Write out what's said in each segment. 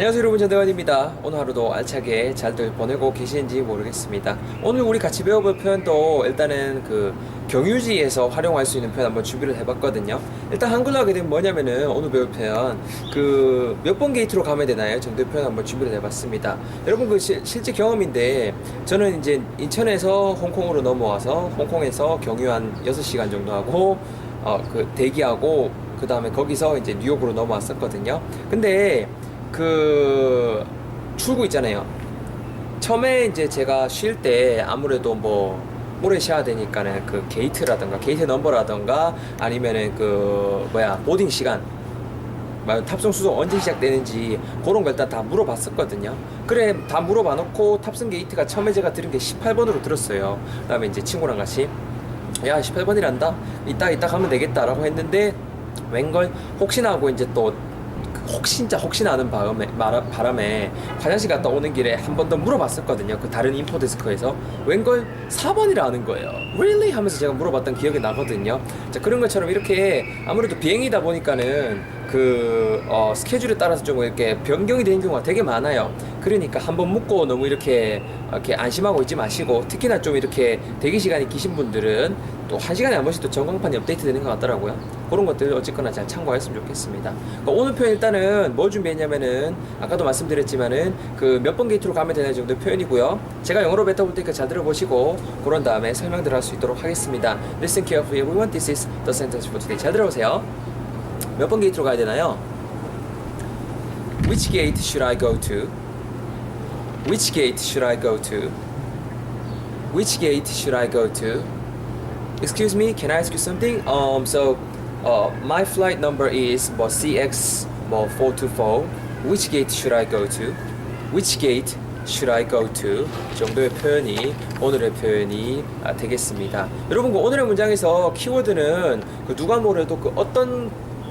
안녕하세요 여러분. 전대관입니다. 오늘 하루도 알차게 잘들 보내고 계시는지 모르겠습니다. 오늘 우리 같이 배워볼 표현도 일단은 그 경유지에서 활용할 수 있는 표현 한번 준비를 해봤거든요. 일단 한글로 하게 되면 뭐냐면은 오늘 배울 표현 그 몇 번 게이트로 가면 되나요? 정도의 표현 한번 준비를 해봤습니다. 여러분 그 시- 실제 경험인데 저는 이제 인천에서 홍콩으로 넘어와서 홍콩에서 경유 한 6시간 정도 하고 어 그 대기하고 그 다음에 거기서 이제 뉴욕으로 넘어왔었거든요. 근데 그 출구 있잖아요. 처음에 이제 제가 쉴 때 아무래도 뭐 오래 쉬어야 되니까는 그 게이트라든가 게이트 넘버라든가 아니면은 그 뭐야 보딩 시간 말 탑승 수속 언제 시작되는지 그런 거 일단 다 물어봤었거든요. 그래 다 물어봐 놓고 탑승 게이트가 처음에 제가 들은 게 18번으로 들었어요. 그다음에 이제 친구랑 같이 야 18번이란다 이따 이따 가면 되겠다라고 했는데 웬걸 혹시나 하고 이제 또 혹시 진짜 혹시나 하는 바람에, 바람에 화장실 갔다 오는 길에 한 번 더 물어봤었거든요. 그 다른 인포데스크에서 웬걸 4번이라는 거예요. Really? 하면서 제가 물어봤던 기억이 나거든요. 자 그런 것처럼 이렇게 아무래도 비행이다 보니까는 그 어, 스케줄에 따라서 좀 이렇게 변경이 되는 경우가 되게 많아요. 그러니까 한번 묵고 너무 이렇게 이렇게 안심하고 있지 마시고 특히나 좀 이렇게 대기 시간이 기신 분들은 또 한 시간에 한 번씩 또 전광판이 업데이트 되는 것 같더라고요. 그런 것들 어쨌거나 잘 참고하셨으면 좋겠습니다. 그러니까 오늘 표현 일단은 뭘 준비했냐면은 아까도 말씀드렸지만은 그 몇 번 게이트로 가면 되는 정도의 표현이고요. 제가 영어로 뱉어볼 테니까 잘 들어보시고 그런 다음에 설명들 할 수 있도록 하겠습니다. Listen carefully everyone. This is the sentence for today. 잘 들어보세요. 몇 번 게이트로 가야 되나요? Which gate should I go to? Which gate should I go to? Which gate should I go to? Excuse me, can I ask you something? Um, so, uh, my flight number is 뭐 CX 뭐 424. Which gate should I go to? Which gate should I go to? 정도의 표현이 오늘의 표현이 아, 되겠습니다. 여러분 그 오늘의 문장에서 키워드는 그 누가 뭐래도 그 어떤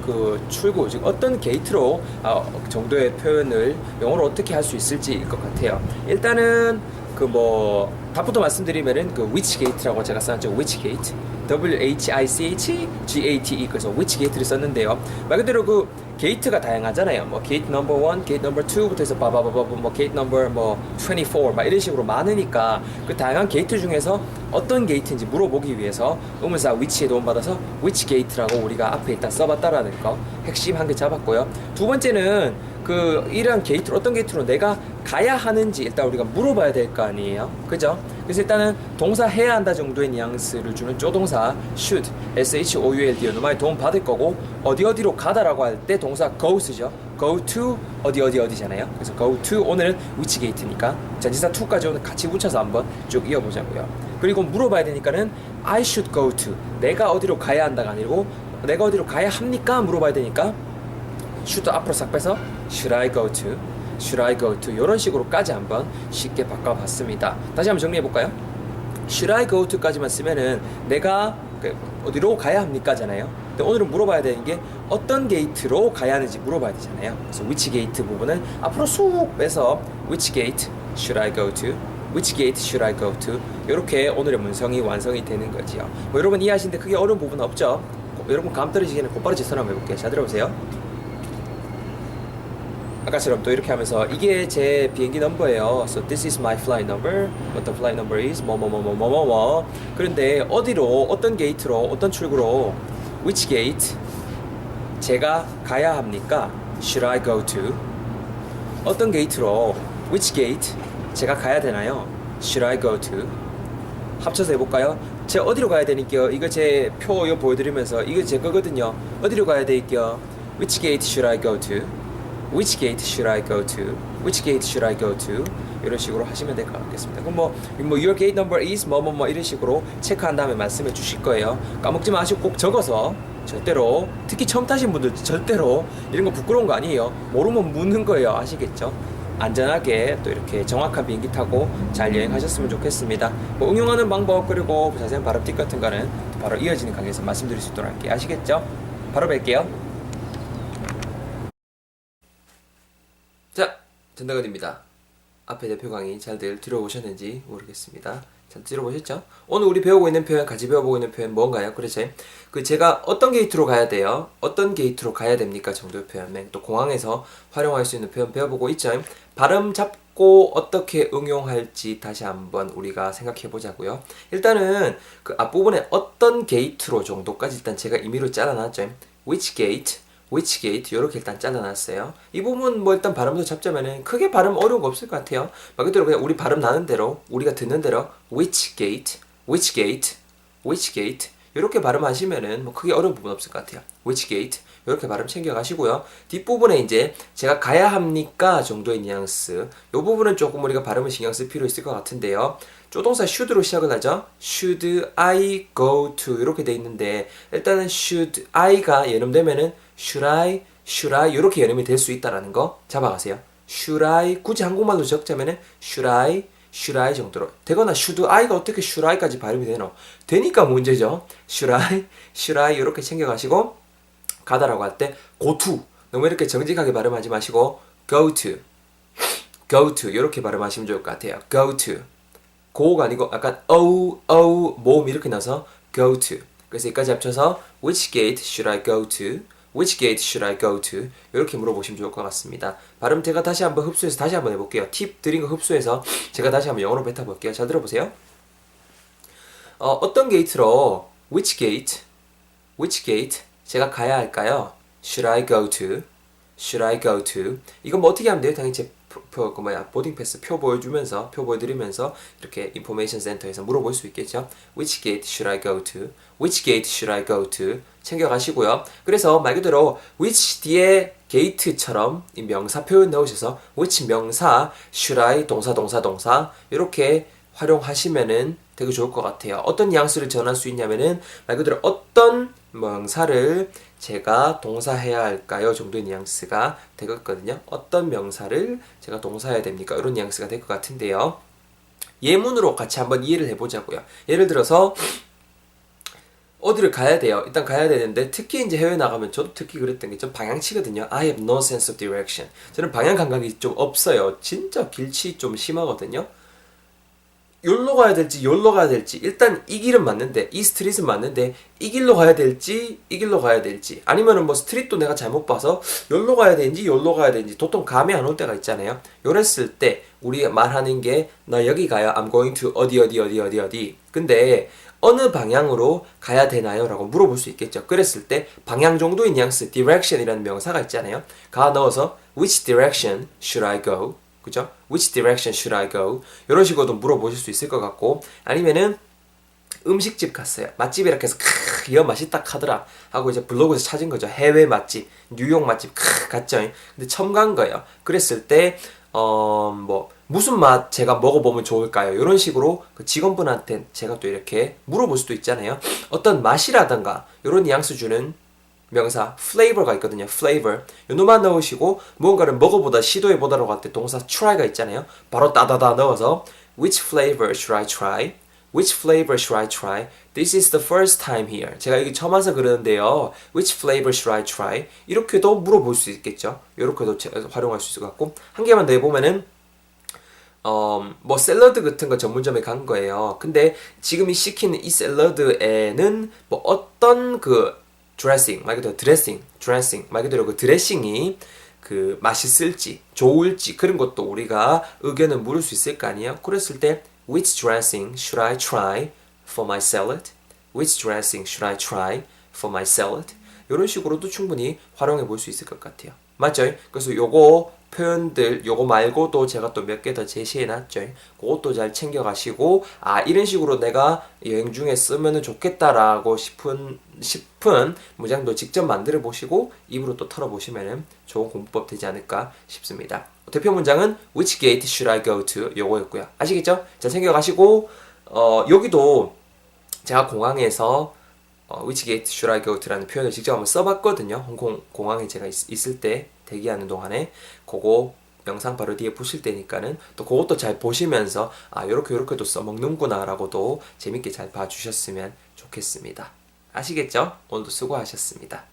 그 출구 즉 어떤 게이트로 아, 정도의 표현을 영어로 어떻게 할 수 있을지일 것 같아요. 일단은 그뭐 답부터 말씀드리면은 그 gate라고 제가 써놨죠. which gate. W H I C H G A T E 그래서 gate를 썼는데요. 말 그대로 그 게이트가 다양하잖아요. 뭐 게이트 넘버 1, 게이트 넘버 2부터 해서 바바바바 뭐 게이트 넘버 뭐24 막 이런 식으로 많으니까 그 다양한 게이트 중에서 어떤 게이트인지 물어보기 위해서 의문사 which에 도움받아서 which gate라고 우리가 앞에 일단 써봤다라는 거 핵심 한 개 잡았고요. 두 번째는 그 이런 게이트 어떤 게이트로 내가 가야 하는지 일단 우리가 물어봐야 될 거 아니에요. 그죠? 그래서 일단은 동사 해야 한다 정도의 뉘앙스를 주는 조동사 should s h o u l d 요 많이 도움 받을 거고 어디 어디로 가다라고 할 때 동사 go 쓰죠. go to 어디 어디 어디잖아요. 그래서 go to 오늘은 which gate니까 전치사 to까지 오늘 같이 붙여서 한번 쭉 이어보자고요. 그리고 물어봐야 되니까는 I should go to 내가 어디로 가야 한다가 아니고 내가 어디로 가야 합니까? 물어봐야 되니까 should 앞으로 싹 빼서 should I go to should I go to 이런 식으로까지 한번 쉽게 바꿔봤습니다. 다시 한번 정리해 볼까요? should I go to까지만 쓰면은 내가 그 어디로 가야 합니까잖아요. 근데 오늘은 물어봐야 되는 게 어떤 게이트로 가야 하는지 물어봐야 되잖아요. 그래서 which gate 부분은 앞으로 쑥 빼서 which gate should I go to which gate should I go to 이렇게 오늘의 문성이 완성이 되는 거지요. 뭐 여러분 이해하시는데 크게 어려운 부분 없죠? 여러분 감 떨어지기에는 곧바로 제손 한번 해볼게요. 자 들어보세요. 아까처럼 또 이렇게 하면서 이게 제 비행기 넘버예요. So this is my flight number. What the flight number is 뭐뭐뭐 뭐. 그런데 어디로 어떤 게이트로 어떤 출구로 which gate 제가 가야 합니까? Should I go to? 어떤 게이트로 which gate 제가 가야 되나요? Should I go to? 합쳐서 해볼까요? 제가 어디로 가야 되니까요? 이거 제 표 보여드리면서 이거 제 거거든요. 어디로 가야 되니까요? Which gate should I go to? Which gate should I go to? Which gate should I go to? 이런 식으로 하시면 될 것 같겠습니다. 그럼 뭐, 뭐 your gate number is 뭐뭐 뭐 이런 식으로 체크한 다음에 말씀해 주실 거예요. 까먹지 마시고 꼭 적어서 절대로 특히 처음 타신 분들 절대로 이런 거 부끄러운 거 아니에요. 모르면 묻는 거예요. 아시겠죠? 안전하게 또 이렇게 정확한 비행기 타고 잘 여행하셨으면 좋겠습니다. 뭐 응용하는 방법 그리고 자세한 발음 팁 같은 거는 바로 이어지는 강의에서 말씀드릴 수 있도록 할게요. 아시겠죠? 바로 뵐게요. 자, 전다건입니다. 앞에 대표 강의 잘들 들어오셨는지 모르겠습니다. 잘 들어보셨죠? 오늘 우리 배우고 있는 표현, 같이 배워보고 있는 표현 뭔가요? 그래서 그 제가 어떤 게이트로 가야 돼요? 어떤 게이트로 가야 됩니까? 정도의 표현. 네, 또 공항에서 활용할 수 있는 표현 배워보고 있죠. 발음 잡고 어떻게 응용할지 다시 한번 우리가 생각해 보자고요. 일단은 그 앞부분에 어떤 게이트로 정도까지 일단 제가 임의로 잘라놨죠. which gate, gate 이렇게 일단 잘라놨어요. 이 부분 뭐 일단 발음도 잡자면은 크게 발음 어려운 거 없을 것 같아요. 말 그대로 그냥 우리 발음 나는 대로 우리가 듣는 대로 gate, which gate 이렇게 발음하시면은 뭐 크게 어려운 부분 없을 것 같아요. gate 이렇게 발음 챙겨가시고요. 뒷부분에 이제 제가 가야 합니까 정도의 뉘앙스 이 부분은 조금 우리가 발음을 신경 쓸 필요 있을 것 같은데요. 조동사 should로 시작을 하죠. should I go to 이렇게 돼 있는데 일단은 should I가 연음되면은 should I, should I 이렇게 연음이 될 수 있다라는 거 잡아가세요. should I 굳이 한국말로 적자면은 should I, should I 정도로 되거나 should I가 어떻게 should I까지 발음이 되노? 되니까 문제죠. should I, should I 이렇게 챙겨가시고 가다라고 할 때 go to 너무 이렇게 정직하게 발음하지 마시고 go to, go to 이렇게 발음하시면 좋을 것 같아요. go to go가 아니고 약간 o o 모음 이렇게 나서 go to 그래서 여기까지 합쳐서 which gate should I go to which gate should I go to? 이렇게 물어보시면 좋을 것 같습니다. 발음 제가 다시 한번 흡수해서 다시 한번 해볼게요. 팁 드린 거 흡수해서 제가 다시 한번 영어로 뱉어볼게요. 잘 들어보세요. 어, 어떤 게이트로 which gate which gate 제가 가야 할까요? Should I go to? Should I go to? 이건 뭐 어떻게 하면 돼요? 당연히 제 표, 표, 그 뭐야 보딩 패스 표 보여주면서 표 보여드리면서 이렇게 인포메이션 센터에서 물어볼 수 있겠죠. Which gate should I go to? Which gate should I go to? 챙겨가시고요. 그래서 말 그대로 which 뒤에 이 명사 표현 넣으셔서 which 명사 should I 동사 동사 동사 이렇게 활용하시면은 되게 좋을 것 같아요. 어떤 뉘앙스를 전할 수 있냐면은 말 그대로 어떤 명사를 제가 동사해야 할까요? 정도의 뉘앙스가 되겠거든요. 어떤 명사를 제가 동사해야 됩니까? 이런 뉘앙스가 될 것 같은데요. 예문으로 같이 한번 이해를 해보자고요. 예를 들어서 어디를 가야 돼요. 일단 가야 되는데 특히 이제 해외 나가면 저도 특히 그랬던 게 좀 방향치거든요. I have no sense of direction. 저는 방향 감각이 좀 없어요. 진짜 길치 좀 심하거든요. 여기로 가야 될지 여기로 가야 될지 일단 이 길은 맞는데 이 스트릿은 맞는데 이 길로 가야 될지 이 길로 가야 될지 아니면은 뭐 스트릿도 내가 잘못 봐서 여기로 가야 되는지 여기로 가야 되는지 도통 감이 안 올 때가 있잖아요 요랬을 때 우리 말하는 게 나 여기 가요 I'm going to 어디 어디 어디 어디 어디 근데 어느 방향으로 가야 되나요? 라고 물어볼 수 있겠죠 그랬을 때 방향 정도의 뉘앙스 direction이라는 명사가 있잖아요 가 넣어서 which direction should I go 그죠? Which direction should I go? 이런 식으로도 물어보실 수 있을 것 같고 아니면은 음식집 갔어요. 맛집이라 해서 크, 여 맛있다 하더라 하고 이제 블로그에서 찾은 거죠. 해외 맛집, 뉴욕 맛집 크, 갔죠. 근데 처음 간 거예요. 그랬을 때 어, 뭐 무슨 맛 제가 먹어보면 좋을까요? 이런 식으로 그 직원분한테 제가 또 이렇게 물어볼 수도 있잖아요. 어떤 맛이라던가 이런 뉘앙스 주는 명사 flavor가 있거든요. flavor. 요놈만 넣으시고 무언가를 먹어보다 시도해보다라고 할 때 동사 try가 있잖아요. 바로 따다다 넣어서 which flavor should I try? Which flavor should I try? This is the first time here. 제가 여기 처음 와서 그러는데요. Which flavor should I try? 이렇게도 물어볼 수 있겠죠. 이렇게도 제- 활용할 수 있을 것 같고 한 개만 더 해보면은 어, 뭐 샐러드 같은 거 전문점에 간 거예요. 근데 지금 이 시키는 이 샐러드에는 뭐 어떤 그 드레싱, 말 그대로 드레싱, 드레싱, 말 그대로 그 드레싱이 그 맛있을지, 좋을지 그런 것도 우리가 의견을 물을 수 있을 거 아니에요? 그랬을 때 which dressing should I try for my salad? Which dressing should I try for my salad? 이런 식으로도 충분히 활용해 볼 수 있을 것 같아요. 맞죠? 그래서 요거 표현들 요거 말고도 제가 또 몇 개 더 제시해 놨죠. 그것도 잘 챙겨 가시고 아 이런 식으로 내가 여행 중에 쓰면은 좋겠다라고 싶은 싶은 문장도 직접 만들어 보시고 입으로 또 털어 보시면은 좋은 공부법 되지 않을까 싶습니다. 대표 문장은 which gate should I go to 요거였고요. 아시겠죠? 잘 챙겨 가시고 어 여기도 제가 공항에서 어, which gate should I go to라는 표현을 직접 한번 써봤거든요. 홍콩 공항에 제가 있, 을때 대기하는 동안에 그거 영상 바로 뒤에 보실 때니까는 또 그것도 잘 보시면서 아 요렇게 요렇게도 써먹는구나 라고도 재밌게 잘 봐주셨으면 좋겠습니다. 아시겠죠? 오늘도 수고하셨습니다.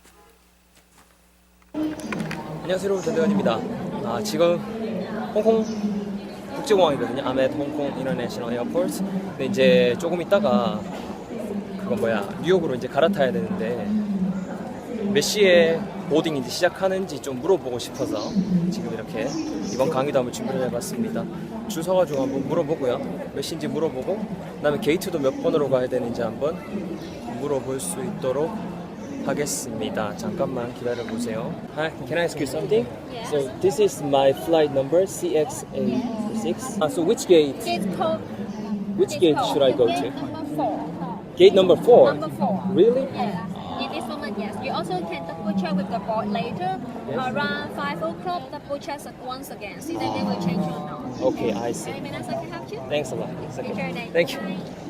안녕하세요 여러분 전대관입니다. 아 지금 홍콩 국제공항이거든요. 아멧 홍콩 인터내셔널 에어포트. 근데 이제 조금 있다가 그건 뭐야 뉴욕으로 이제 갈아타야 되는데 몇 시에 보딩 이제 시작하는지 좀 물어보고 싶어서 지금 이렇게 이번 강의도 한번 준비를 해봤습니다. 줄 서가지고 한번 물어보고요. 몇 시인지 물어보고 그다음에 게이트도 몇 번으로 가야 되는지 한번 물어볼 수 있도록 하겠습니다. 잠깐만 기다려 보세요. Hi, can I ask you something? Yes. So this is my flight number CX86. Uh, so which gate? Gate code. Which gate should I go to? number four. Gate number four. Number four. Really? Yes. In this moment, yes. You also can check with the board later. Yes. Around five o'clock, the it once again. See that they will change or not. Okay, I see. Any minutes I can help you? Thanks a lot. It's okay. Enjoy your day. Thank you.